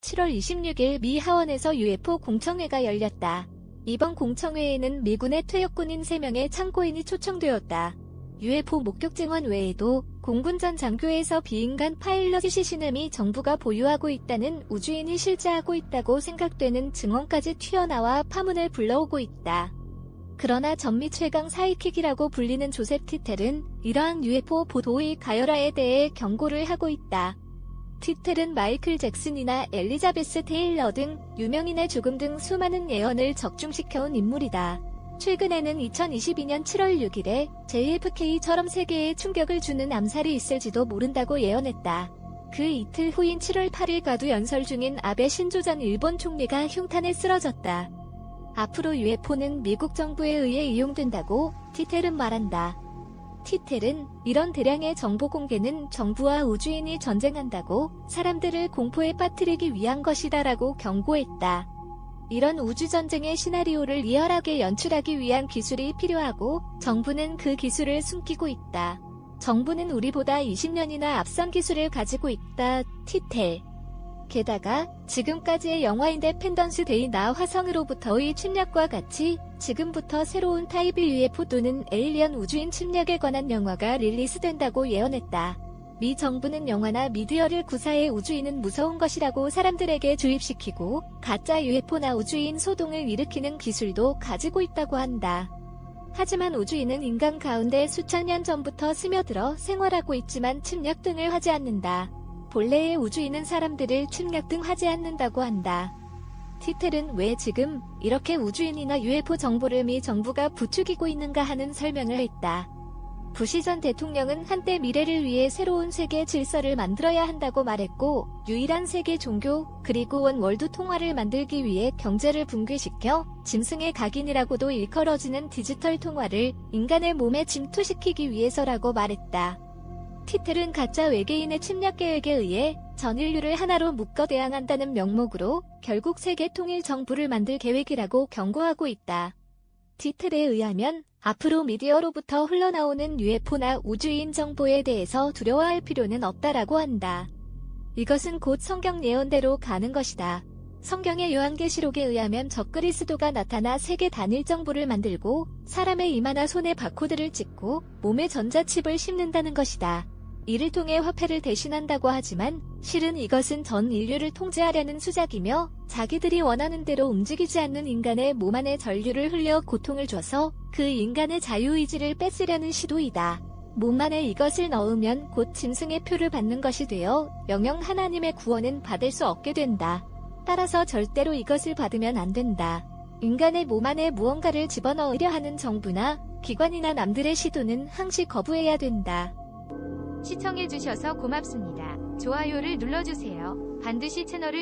7월 26일 미 하원에서 UFO 공청회가 열렸다. 이번 공청회에는 미군의 퇴역군인 3명의 참고인이 초청되었다. UFO 목격 증언 외에도 공군 전 장교에서 비인간 파일럿 시시즘이 정부가 보유하고 있다는 우주인이 실제하고 있다고 생각되는 증언까지 튀어나와 파문을 불러오고 있다. 그러나 전미 최강 사이킥이라고 불리는 조셉 티텔은 이러한 UFO 보도의 가열화에 대해 경고를 하고 있다. 티텔은 마이클 잭슨이나 엘리자베스 테일러 등 유명인의 죽음 등 수많은 예언을 적중시켜온 인물이다. 최근에는 2022년 7월 6일에 JFK처럼 세계에 충격을 주는 암살이 있을지도 모른다고 예언했다. 그 이틀 후인 7월 8일 가두 연설 중인 아베 신조 전 일본 총리가 흉탄에 쓰러졌다. 앞으로 UFO는 미국 정부에 의해 이용된다고 티텔은 말한다. 티텔은 이런 대량의 정보 공개는 정부와 우주인이 전쟁한다고 사람들을 공포에 빠뜨리기 위한 것이다라고 경고했다. 이런 우주전쟁의 시나리오를 리얼하게 연출하기 위한 기술이 필요하고 정부는 그 기술을 숨기고 있다. 정부는 우리보다 20년이나 앞선 기술을 가지고 있다. 티텔. 게다가 지금까지의 영화인데 펜던스 데이나 화성으로부터의 침략과 같이 지금부터 새로운 타입의 UFO 또는 에일리언 우주인 침략에 관한 영화가 릴리스된다고 예언했다. 미 정부는 영화나 미디어를 구사해 우주인은 무서운 것이라고 사람들에게 주입시키고 가짜 UFO나 우주인 소동을 일으키는 기술도 가지고 있다고 한다. 하지만 우주인은 인간 가운데 수천 년 전부터 스며들어 생활하고 있지만 침략 등을 하지 않는다. 본래의 우주인은 사람들을 침략 등 하지 않는다고 한다. 티텔은 왜 지금 이렇게 우주인이나 UFO 정보를 미 정부가 부추기고 있는가 하는 설명을 했다. 부시 전 대통령은 한때 미래를 위해 새로운 세계 질서를 만들어야 한다고 말했고 유일한 세계 종교 그리고 원 월드 통화를 만들기 위해 경제를 붕괴시켜 짐승의 각인이라고도 일컬어지는 디지털 통화를 인간의 몸에 침투시키기 위해서라고 말했다. 티텔은 가짜 외계인의 침략 계획에 의해 전 인류를 하나로 묶어 대항한다는 명목으로 결국 세계 통일 정부를 만들 계획이라고 경고하고 있다. 티텔에 의하면 앞으로 미디어로부터 흘러나오는 UFO나 우주인 정보에 대해서 두려워할 필요는 없다라고 한다. 이것은 곧 성경 예언대로 가는 것이다. 성경의 요한계시록에 의하면 적그리스도가 나타나 세계 단일 정부를 만들고 사람의 이마나 손에 바코드를 찍고 몸에 전자칩을 심는다는 것이다. 이를 통해 화폐를 대신한다고 하지만 실은 이것은 전 인류를 통제하려는 수작이며 자기들이 원하는 대로 움직이지 않는 인간의 몸 안에 전류를 흘려 고통을 줘서 그 인간의 자유의지를 뺏으려는 시도이다. 몸 안에 이것을 넣으면 곧 짐승의 표를 받는 것이 되어 영영 하나님의 구원은 받을 수 없게 된다. 따라서 절대로 이것을 받으면 안 된다. 인간의 몸 안에 무언가를 집어넣으려 하는 정부나 기관이나 남들의 시도는 항시 거부해야 된다. 시청해주셔서 고맙습니다. 좋아요를 눌러주세요. 반드시 채널을